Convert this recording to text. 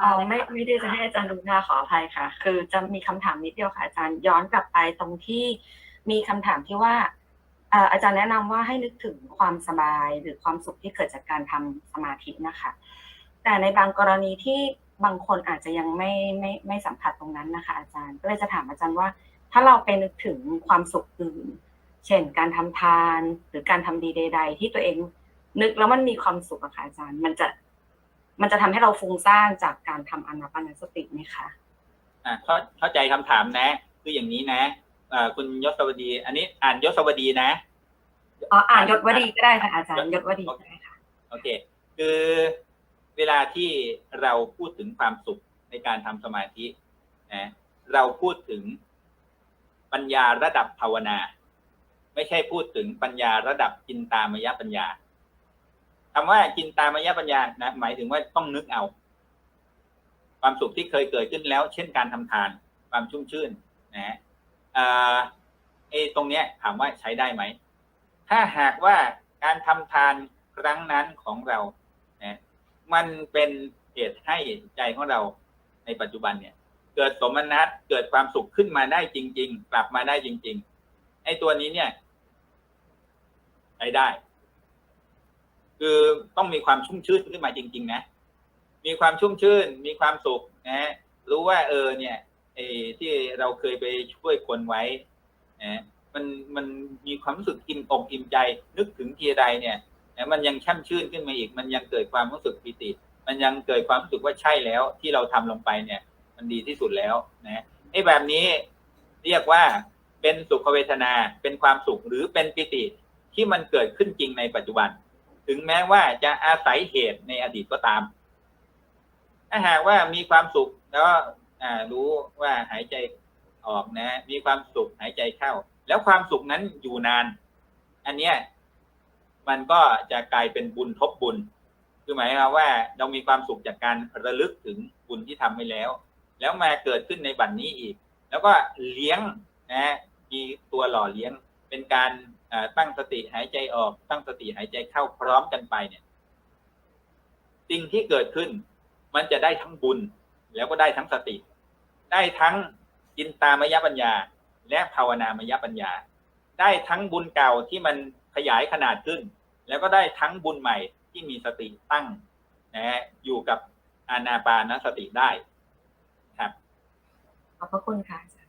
อ๋อไม่ไม่ได้จะให้อาจารย์ดูหน้าขออภัยค่ะ คือจะมีคำถามนิดเดียวค่ะอาจารย์ย้อนกลับไปตรงที่มีคำถามที่ว่าอ่ออาจารย์แนะนำว่าให้นึกถึงความสบายหรือความสุขที่เกิดจากการทำสมาธินะคะ แต่ในบางกรณีที่บางคนอาจจะยังไม่ไม่ไม่สัมผัสตรงนั้นนะคะ อาจารย์ก็เลยจะถามอาจารย์ว่า ถ้าเราไปนึกถึงความสุขอื่น เช่น การทำทานหรือการทำดีใด ๆ ที่ตัวเองนึกแล้วมันมีความสุขอะค่ะอาจารย์ มันจะ มันจะทำให้เราฟุ้งซ่านจากการทำอนาปานสติไหมคะอ่าเข้าเข้าใจคำถามนะ คืออย่างนี้นะอ่าคุณยศวดี อันนี้อ่านยศวดีนะอ๋ออ่านยศวดีก็ได้ค่ะอาจารย์ยศวดีก็ได้ค่ะโอเค คือเวลาที่เราพูดถึงความสุขในการทำสมาธินะเราพูดถึงปัญญาระดับภาวนา ไม่ใช่พูดถึงปัญญาระดับจินตามยปัญญา คำว่าจินตามายปัญญานะหมายถึงว่าต้องนึกเอา ความสุขที่เคยเกิดขึ้นแล้ว เช่นการทำทาน ความชุ่มชื่น นะฮะเอ่อไอ้ตรงเนี้ย ถามว่าใช้ได้ไหมถ้าหากว่าการทำทานครั้งนั้นของเรานะมันเป็นเหตุให้ใจของเราในปัจจุบันเนี่ย เกิดสมนัตเกิดความสุขขึ้นมาได้จริง ๆ กลับมาได้จริง ๆ ไอ้ตัวนี้เนี่ยใช้ได้ คือต้องมีความชุ่มชื่นขึ้นมาจริง ๆ นะ มีความชุ่มชื่น มีความสุขนะ รู้ว่าเออเนี่ยไอ้ที่เราเคยไปช่วยคนไว้นะมันมันมีความรู้สึกอิ่มอกอิ่มใจ นึกถึงทีใดเนี่ยนะมันยังช่ำชื่นขึ้นมาอีก มันยังเกิดความรู้สึกปิติ มันยังเกิดความรู้สึกว่าใช่แล้วที่เราทำลงไปเนี่ย มันดีที่สุดแล้วนะไอ้แบบนี้เรียกว่าเป็นสุขเวทนาเป็นความสุขหรือเป็นปิติที่มันเกิดขึ้นจริงในปัจจุบัน ถึงแม้ว่าจะอาศัยเหตุในอดีตก็ตาม ถ้าหากว่ามีความสุขแล้วรู้ว่าหายใจออกนะ มีความสุขหายใจเข้า แล้วความสุขนั้นอยู่นาน อันเนี้ยมันก็จะกลายเป็นบุญทบบุญ คือหมายความว่าเรามีความสุขจากการระลึกถึงบุญที่ทำไปแล้ว แล้วมาเกิดขึ้นในบัดนนี้อีก แล้วก็เลี้ยงนะมีตัวหล่อเลี้ยง เป็นการตั้งสติหายใจออก ตั้งสติหายใจเข้าพร้อมกันไปเนี่ย สิ่งที่เกิดขึ้น มันจะได้ทั้งบุญ แล้วก็ได้ทั้งสติ ได้ทั้งจินตามยปัญญา และภาวนามยปัญญา ได้ทั้งบุญเก่าที่มันขยายขนาดขึ้น แล้วก็ได้ทั้งบุญใหม่ที่มีสติตั้งนะฮะอยู่กับอานาปานสติได้ ครับขอบพระคุณค่ะ